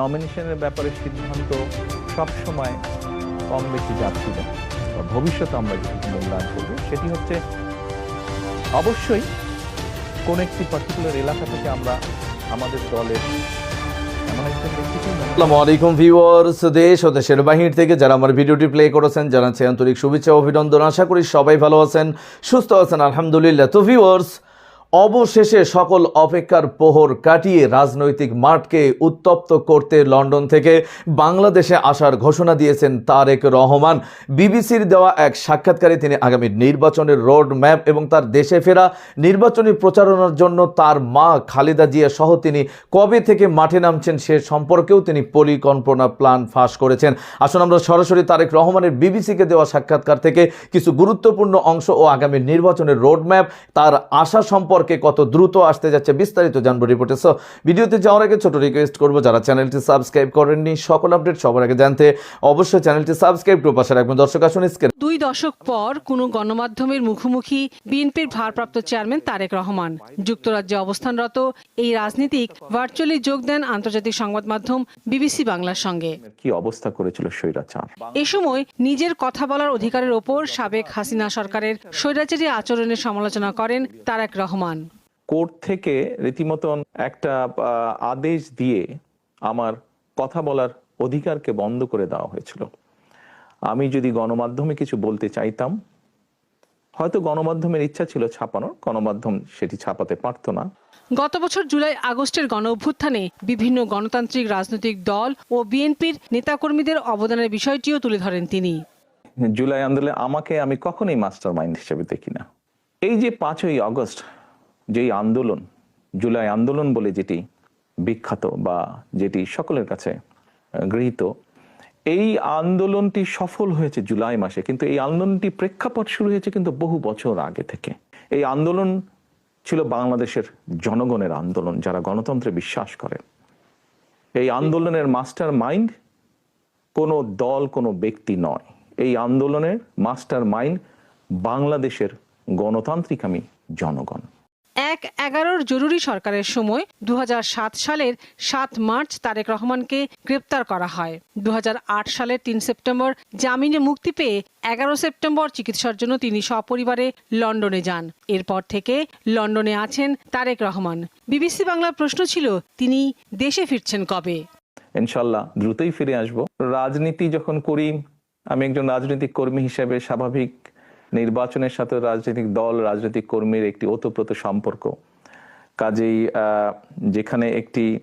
নমিনেশনের ব্যাপারে সিদ্ধান্ত সবসময় কম বেশি যাচ্ছিল বা ভবিষ্যতে আমরা যেটি মূল্যায়ন করব, সেটি হচ্ছে অবশ্যই কোন একটি পার্টিকুলার এলাকা থেকে আমরা আমাদের দলের আসসালামু আলাইকুম ভিউয়ার্স দেশ ও দেশের বাহির থেকে যারা আমার ভিডিওটি প্লে করেছেন, জানাচ্ছি আন্তরিক শুভেচ্ছা অভিনন্দন। আশা করি সবাই ভালো আছেন, সুস্থ আছেন, আলহামদুলিল্লাহ। তো ভিউয়ার্স অবশেষে সকল অপেক্ষার প্রহর কাটিয়ে রাজনৈতিক মাঠকে উত্তপ্ত করতে লন্ডন থেকে বাংলাদেশে আসার ঘোষণা দিয়েছেন তারেক রহমান। বিবিসির দেওয়া এক সাক্ষাৎকারে তিনি আগামী নির্বাচনের রোড ম্যাপ এবং তার দেশে ফেরা নির্বাচনী প্রচারণার জন্য তার মা খালেদা জিয়া সহ তিনি কবে থেকে মাঠে নামছেন সে সম্পর্কেও তিনি পরিকল্পনা প্ল্যান ফাঁস করেছেন। আসুন আমরা সরাসরি তারেক রহমানের বিবিসিকে দেওয়া সাক্ষাৎকার থেকে কিছু গুরুত্বপূর্ণ অংশ ও আগামী নির্বাচনের রোড ম্যাপ তার আশা সম্পর্কে কত দ্রুত আসতে যাচ্ছে বিস্তারিত জানব রিপোর্টে সো ভিডিওতে যাওয়ার আগে ছোট রিকোয়েস্ট করব যারা চ্যানেলটি সাবস্ক্রাইব করেননি সকল আপডেট সবার আগে জানতে অবশ্যই চ্যানেলটি সাবস্ক্রাইব করে পাশে রাখবেন। দর্শক আসুন স্ক্রিন দুই দশক পর কোনো গণমাধ্যমের মুখোমুখি বিএনপির ভারপ্রাপ্ত চেয়ারম্যান তারেক রহমান। যুক্তরাজ্যে অবস্থানরত এই রাজনীতিক ভার্চুয়ালি যোগ দেন আন্তর্জাতিক সংবাদ মাধ্যম বিবিসি বাংলার সঙ্গে। কি অবস্থা করেছিল স্বৈরাচার? এ সময় নিজের কথা বলার অধিকারের ওপর সাবেক হাসিনা সরকারের স্বৈরাচারী আচরণের সমালোচনা করেন তারেক রহমান। কোর্ট থেকে রীতিমতন একটা আদেশ দিয়ে আমার কথা বলার অধিকারকে বন্ধ করে দেওয়া হয়েছিল। আমি যদি গণমাধ্যমে কিছু বলতে চাইতাম হয়তো গণমাধ্যমের ইচ্ছা ছিল ছাপানোর গণমাধ্যম সেটি ছাপাতে পারতো না। গত বছর জুলাই আগস্টের গণ অভ্যুত্থানে বিভিন্ন গণতান্ত্রিক রাজনৈতিক দল ও বিএনপির নেতাকর্মীদের অবদানের বিষয়টিও তুলে ধরেন তিনি। জুলাই আন্দোলনে আমাকে আমি কখনোই মাস্টার মাইন্ড হিসেবে দেখি না। এই যে পাঁচই আগস্ট যেই আন্দোলন, জুলাই আন্দোলন বলে যেটি বিখ্যাত বা যেটি সকলের কাছে গৃহীত, এই আন্দোলনটি সফল হয়েছে জুলাই মাসে, কিন্তু এই আন্দোলনটি প্রেক্ষাপট শুরু হয়েছে কিন্তু বহু বছর আগে থেকে। এই আন্দোলন ছিল বাংলাদেশের জনগণের আন্দোলন, যারা গণতন্ত্রে বিশ্বাস করে। এই আন্দোলনের মাস্টার মাইন্ড কোনো দল, কোনো ব্যক্তি নয়। এই আন্দোলনের মাস্টার মাইন্ড বাংলাদেশের গণতান্ত্রিক আমি জনগণ। এক এগারোর জরুরি সরকারের সময় দু সালের সাত মার্চ তারেক রহমানকে গ্রেপ্তার করা হয়। দু সালের তিন সেপ্টেম্বর জামিনে মুক্তি পেয়ে এগারো সেপ্টেম্বর চিকিৎসার জন্য তিনি সপরিবারে লন্ডনে যান। এরপর থেকে লন্ডনে আছেন তারেক রহমান। বিবিসি বাংলার প্রশ্ন ছিল, তিনি দেশে ফিরছেন কবে? ইনশাল্লাহ, দ্রুতই ফিরে আসব। রাজনীতি যখন করি, আমি একজন রাজনৈতিক কর্মী হিসেবে স্বাভাবিক নির্বাচনের সাথে রাজনৈতিক দল রাজনৈতিক কর্মীর একটি ওতপ্রোত সম্পর্ক। কাজেই আহ, যেখানে একটি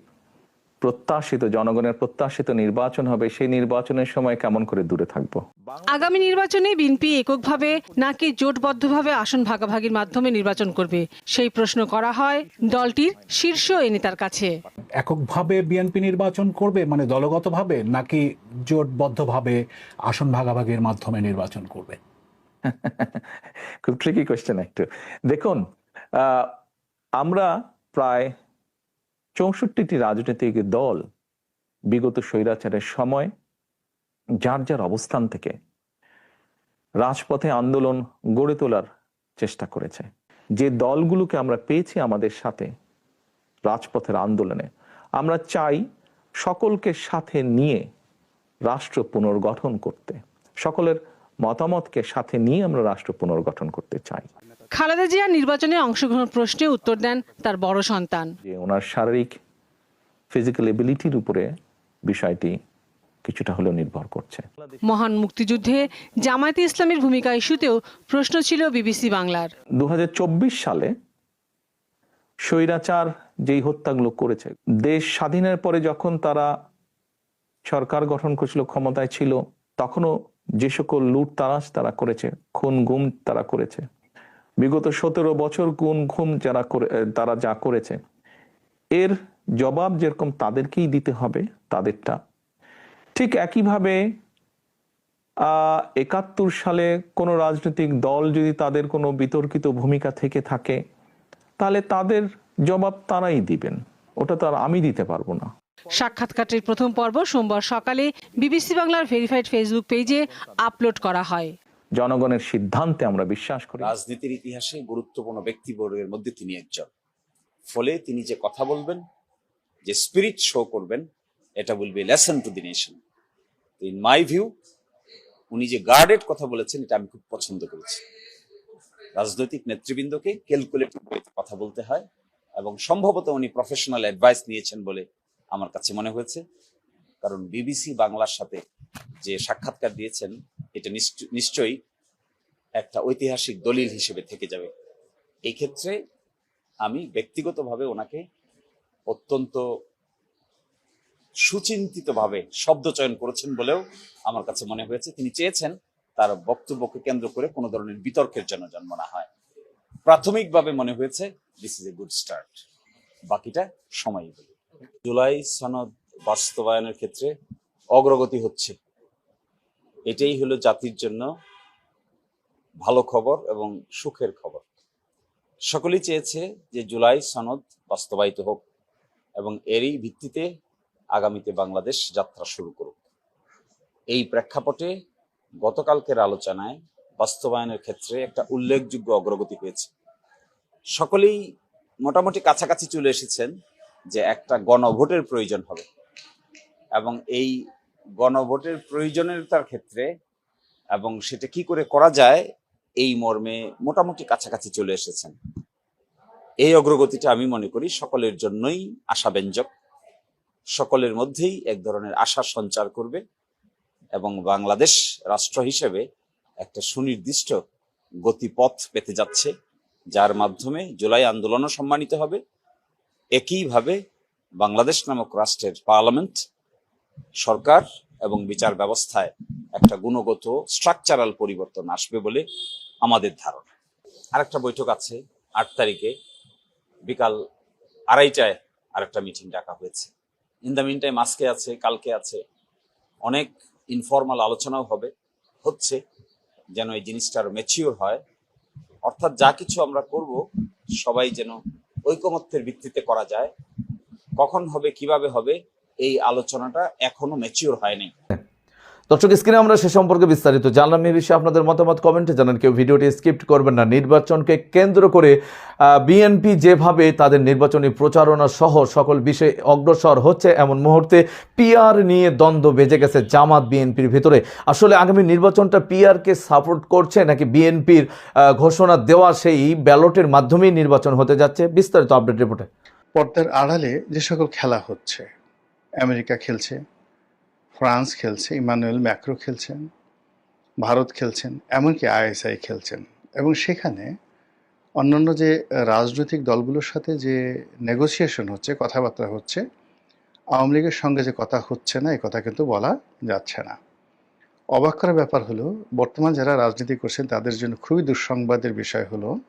প্রত্যাশিত জনগণের প্রত্যাশিত নির্বাচন হবে সেই নির্বাচনের সময় কেমন করে দূরে থাকব? আগামী নির্বাচনে বিএনপি এককভাবে নাকি জোটবদ্ধভাবে আসন ভাগাভাগির মাধ্যমে নির্বাচন করবে? সেই প্রশ্ন করা হয় দলটির শীর্ষ এ নেতার কাছে। এককভাবে বিএনপি নির্বাচন করবে মানে দলগতভাবে নাকি জোটবদ্ধভাবে আসন ভাগাভাগির মাধ্যমে নির্বাচন করবে? খুব ট্রিকি কোয়েশ্চেন একটু। দেখুন আমরা প্রায় চৌষট্টিটি রাজনৈতিক দল বিগত স্বৈরাচারের সময় যার যার অবস্থান থেকে রাজপথে আন্দোলন গড়ে তোলার চেষ্টা করেছে। যে দলগুলোকে আমরা পেয়েছি আমাদের সাথে রাজপথের আন্দোলনে, আমরা চাই সকলকে সাথে নিয়ে রাষ্ট্র পুনর্গঠন করতে। সকলের মতামতকে সাথে নিয়ে আমরা রাষ্ট্র পুনর্গঠন করতে চাই। খালেদা জিয়া নির্বাচনে অংশগ্রহণ প্রশ্নে উত্তর দেন তার বড় সন্তান। যে ওনার শারীরিক ফিজিক্যাল এবিলিটির উপরে বিষয়টি কিছুটা হলেও নির্ভর করছে। মহান মুক্তিযুদ্ধে জামায়াতে ইসলামের ভূমিকা ইস্যুতেও প্রশ্ন ছিল বিবিসি বাংলার। দু হাজার চব্বিশ সালে স্বৈরাচার যেই হত্যাগুলো করেছে দেশ স্বাধীনের পরে যখন তারা সরকার গঠন করেছিল ক্ষমতায় ছিল তখনও যে সকল লুট তারাস তারা করেছে, খুন গুম তারা করেছে। বিগত সতেরো বছর গুণ ঘুম যারা তারা যা করেছে, এর জবাব যেরকম তাদেরকেই দিতে হবে, তাদেরটা। ঠিক একইভাবে একাত্তর সালে কোনো রাজনৈতিক দল যদি তাদের কোনো বিতর্কিত ভূমিকা থেকে থাকে, তাহলে তাদের জবাব তারাই দিবেন। ওটা তো আর আমি দিতে পারব না। সাক্ষাৎকারটির প্রথম পর্ব সোমবার সকালে বিবিসি বাংলার ভেরিফাইড ফেসবুক পেজে আপলোড করা হয়। জনগণের সিদ্ধান্তে আমরা বিশ্বাস করি। রাজনীতির ইতিহাসে গুরুত্বপূর্ণ ব্যক্তিবর্গের মধ্যে তিনি একজন। ফলে তিনি যে কথা বলবেন যে স্পিরিট শো করবেন এটা will be lesson to the nation in my view উনি যে গার্ডেড কথা বলেছেন এটা আমি খুব পছন্দ করেছি। রাজনৈতিক নেতৃবৃন্দকে ক্যালকুলেটিভ কথা বলতে হয় এবং সম্ভবত উনি প্রফেশনাল অ্যাডভাইস নিয়েছেন বলে আমার কাছে মনে হয়েছে। কারণ বিবিসি বাংলার সাথে যে সাক্ষাৎকার দিয়েছেন, এটা নিশ্চ- নিশ্চয়ই একটা ঐতিহাসিক দলিল হিসেবে থেকে যাবে। এই ক্ষেত্রে আমি ব্যক্তিগতভাবে ওনাকে অত্যন্ত সুচিন্তিতভাবে শব্দ চয়ন করেছেন বলেও আমার কাছে মনে হয়েছে। তিনি চেয়েছেন তার বক্তব্যকে কেন্দ্র করে কোনো ধরনের বিতর্কের জন্য জন্ম না হয়। প্রাথমিকভাবে মনে হয়েছে this is a good start বাকিটা সময় বলি জুলাই সনদ বাস্তবায়নের ক্ষেত্রে অগ্রগতি হচ্ছে। এটাই হলো জাতির জন্য ভালো খবর এবং সুখের খবর। সকলেই চেয়েছে যে জুলাই সনদ বাস্তবায়িত হোক এবং এরই ভিত্তিতে আগামীতে বাংলাদেশ যাত্রা শুরু করুক। এই প্রেক্ষাপটে গতকালকের আলোচনায় বাস্তবায়নের ক্ষেত্রে একটা উল্লেখযোগ্য অগ্রগতি হয়েছে। সকলেই মোটামুটি কাছাকাছি চলে এসেছেন। যে একটা গণভোটের প্রয়োজন হবে। এবং এই গণভোটের প্রয়োজনীয়তার ক্ষেত্রে এবং সেটা কি করে করা যায়, এই মর্মে মোটামুটি কাছাকাছি চলে এসেছেন। এই অগ্রগতিটা আমি মনে করি সকলের জন্যই আশাব্যঞ্জক। সকলের মধ্যেই এক ধরনের আশা সঞ্চার করবে এবং বাংলাদেশ রাষ্ট্র হিসেবে একটা সুনির্দিষ্ট গতিপথ পেতে যাচ্ছে, যার মাধ্যমে জুলাই আন্দোলনও সম্মানিত হবে। একইভাবে বাংলাদেশ নামক রাষ্ট্রের পার্লামেন্ট, সরকার এবং বিচার ব্যবস্থায় একটা গুণগত স্ট্রাকচারাল পরিবর্তন আসবে বলে আমাদের ধারণা। আরেকটা বৈঠক আছে, আট তারিখে, বিকাল আড়াইটায় আরেকটা মিটিং ডাকা হয়েছে। ইন দ্য মিন টাইম আজকে আছে, কালকে আছে। অনেক ইনফর্মাল আলোচনাও হবে, হচ্ছে যেন এই জিনিসটা আরও হয়। অর্থাৎ যা কিছু আমরা করব, সবাই যেন ঐকমত্যের ভিত্তিতে করা যায়। কখন হবে কীভাবে হবে এই আলোচনাটা এখনও ম্যাচিওর হয়নি। দর্শক, স্ক্রিনে আমরা সে সম্পর্কে বিস্তারিত জানলাম। এই বিষয়ে আপনাদের মতামত কমেন্টে জানান। কেউ ভিডিওটি স্কিপ্ট করবেন না। নির্বাচনকে কেন্দ্র করে বিএনপি যেভাবে তাদের নির্বাচনী প্রচারণা সহ সকল বিষয়ে অগ্রসর হচ্ছে, এমন মুহূর্তে পিআর নিয়ে দ্বন্দ্ব বেজে গেছে জামাত বিএনপির ভিতরে। আসলে আগামী নির্বাচনটা পিআরকে সাপোর্ট করছে নাকি বিএনপির ঘোষণা দেওয়া সেই ব্যালটের মাধ্যমেই নির্বাচন হতে যাচ্ছে? বিস্তারিত আপডেট রিপোর্টে পর্দার আড়ালে যে সকল খেলা হচ্ছে, আমেরিকা খেলছে ফ্রান্স খেলছে, ইমানুয়েল ম্যাক্রো খেলছেন, ভারত খেলছেন, এমনকি আইএসআই খেলছেন। এবং সেখানে অন্যান্য যে রাজনৈতিক দলগুলোর সাথে যে নেগোসিয়েশন হচ্ছে, কথাবার্তা হচ্ছে, আওয়ামী লীগের সঙ্গে যে কথা হচ্ছে না এই কথা কিন্তু বলা যাচ্ছে না। অবাক করার ব্যাপার হলো, বর্তমান যারা রাজনীতি করছেন, তাদের জন্য খুবই দুঃসংবাদের বিষয় হলো,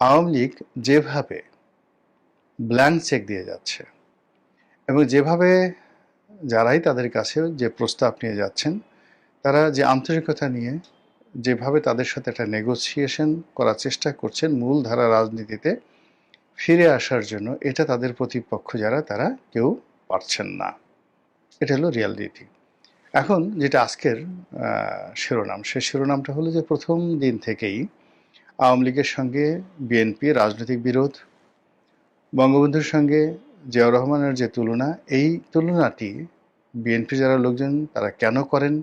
আওয়ামী লীগ যেভাবে ব্ল্যাঙ্ক চেক দিয়ে যাচ্ছে এবং যেভাবে যারাই তাদের কাছে যে প্রস্তাব নিয়ে যাচ্ছেন, তারা যে আন্তরিকতা নিয়ে যেভাবে তাদের সাথে একটা নেগোসিয়েশন করার চেষ্টা করছেন মূল ধারা রাজনীতিতে ফিরে আসার জন্য, এটা তাদের প্রতিপক্ষ যারা, তারা কেউ পারছেন না। এটা হলো রিয়ালিটি এখন যেটা আজকের শিরোনাম সে শিরোনামটা হলো যে প্রথম দিন থেকেই আওয়ামী লীগের সঙ্গে বিএনপি রাজনৈতিক বিরোধ, বঙ্গবন্ধুর সঙ্গে জিয়াউর রহমানের যে তুলনা, এই তুলনাটি বিএনপি যারা লোকজন, তারা কেন করেন?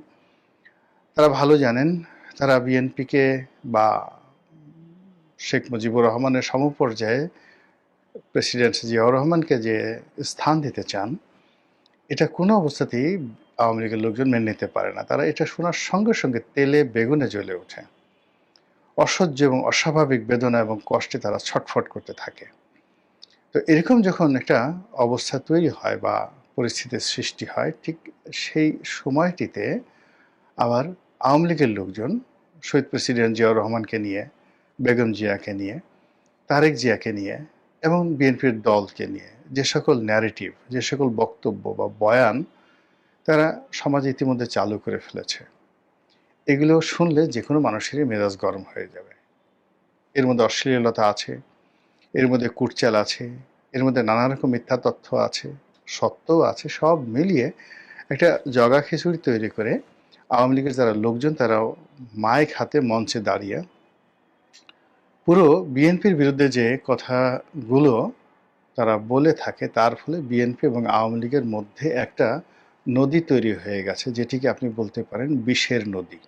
তারা ভালো জানেন। তারা বিএনপিকে বা শেখ মুজিবুর রহমানের সমপর্যায়ে প্রেসিডেন্ট জিয়াউর রহমানকে যে স্থান দিতে চান, এটা কোনো অবস্থাতেই আওয়ামী লীগের লোকজন মেনে নিতে পারে না। তারা এটা শোনার সঙ্গে সঙ্গে তেলে বেগুনে জ্বলে ওঠে। অসহ্য এবং অস্বাভাবিক বেদনা এবং কষ্টে তারা ছটফট করতে থাকে। তো এরকম যখন একটা অবস্থা তৈরি হয় বা পরিস্থিতির সৃষ্টি হয়, ঠিক সেই সময়টিতে আবার আওয়ামী লীগের লোকজন, শহীদ প্রেসিডেন্ট জিয়াউর রহমানকে নিয়ে, বেগম জিয়াকে নিয়ে, তারেক জিয়াকে নিয়ে এবং বিএনপির দলকে নিয়ে যে সকল ন্যারেটিভ যে সকল বক্তব্য বা বয়ান তারা সমাজে ইতিমধ্যে চালু করে ফেলেছে। এগুলো শুনলে যে কোনো মানুষেরই মেজাজ গরম হয়ে যাবে। এর মধ্যে অশ্লীলতা আছে এর মধ্যে কুটচাল আছে, এর মধ্যে নানা রকম মিথ্যা তথ্য আছে, সত্যও আছে, সব মিলিয়ে একটা জগা খিচুড়ি তৈরি করে আওয়ামী লীগের যারা লোকজন, তারাও মাইক হাতে মঞ্চে দাঁড়িয়ে পুরো বিএনপির বিরুদ্ধে যে কথাগুলো তারা বলে থাকে, তার ফলে বিএনপি এবং আওয়ামী লীগের মধ্যে একটা নদী তৈরি হয়ে গেছে, যেটিকে আপনি বলতে পারেন বিষের নদী।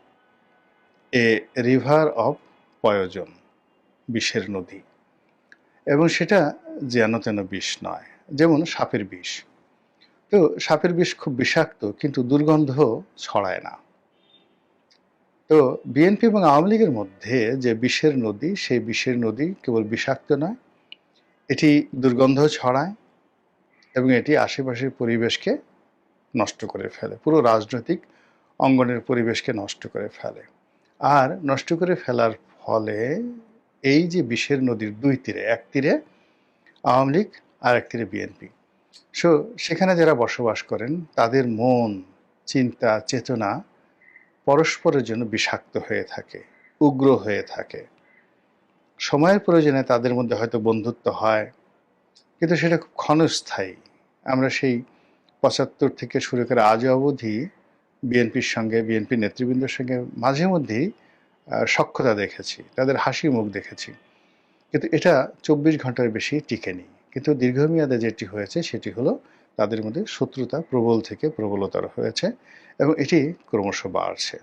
এ রিভার অফ পয়োজন বিষের নদী। এবং সেটা যেন তেন বিষ নয়, যেমন সাপের বিষ। তো সাপের বিষ খুব বিষাক্ত, কিন্তু দুর্গন্ধ ছড়ায় না। তো বিএনপি এবং আওয়ামী লীগের মধ্যে যে বিষের নদী, সেই বিষের নদী কেবল বিষাক্ত নয়, এটি দুর্গন্ধ ছড়ায় এবং এটি আশেপাশের পরিবেশকে নষ্ট করে ফেলে, পুরো রাজনৈতিক অঙ্গনের পরিবেশকে নষ্ট করে ফেলে। আর নষ্ট করে ফেলার ফলে এই যে বিষের নদীর দুই তীরে, এক তীরে আওয়ামী লীগ, আর এক তীরে বিএনপি। সো সেখানে যারা বসবাস করেন, তাদের মন, চিন্তা, চেতনা পরস্পরের জন্য বিষাক্ত হয়ে থাকে, উগ্র হয়ে থাকে। সময়ের প্রয়োজনে তাদের মধ্যে হয়তো বন্ধুত্ব হয়, কিন্তু সেটা খুব ক্ষণস্থায়ী। আমরা সেই পঁচাত্তর থেকে শুরু করে আজ অবধি বিএনপির সঙ্গে বিএনপি নেতৃবৃন্দের সঙ্গে মাঝে মধ্যেই সখ্যতা দেখেছি, তাদের হাসি মুখ দেখেছি। কিন্তু এটা চব্বিশ ঘণ্টার বেশি টিকেনি কিন্তু দীর্ঘমেয়াদে যেটি হয়েছে, সেটি হলো তাদের মধ্যে শত্রুতা প্রবল থেকে প্রবলতর হয়েছে এবং এটি ক্রমশ বাড়ছে।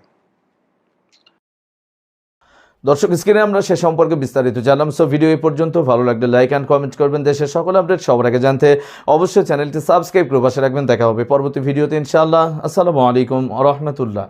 দর্শক, স্ক্রিনে আমরা সে সম্পর্কে বিস্তারিত জানলাম। সো, ভিডিও এই পর্যন্ত ভালো লাগলে লাইক অ্যান্ড কমেন্ট করবেন। দেশের সকল আপডেট সবার আগে জানতে অবশ্যই চ্যানেলটি সাবস্ক্রাইব করে পাশে রাখবেন। দেখা হবে পরবর্তী ভিডিওতে ইনশাআল্লাহ। আসসালামু আলাইকুম রহমতুল্লাহ।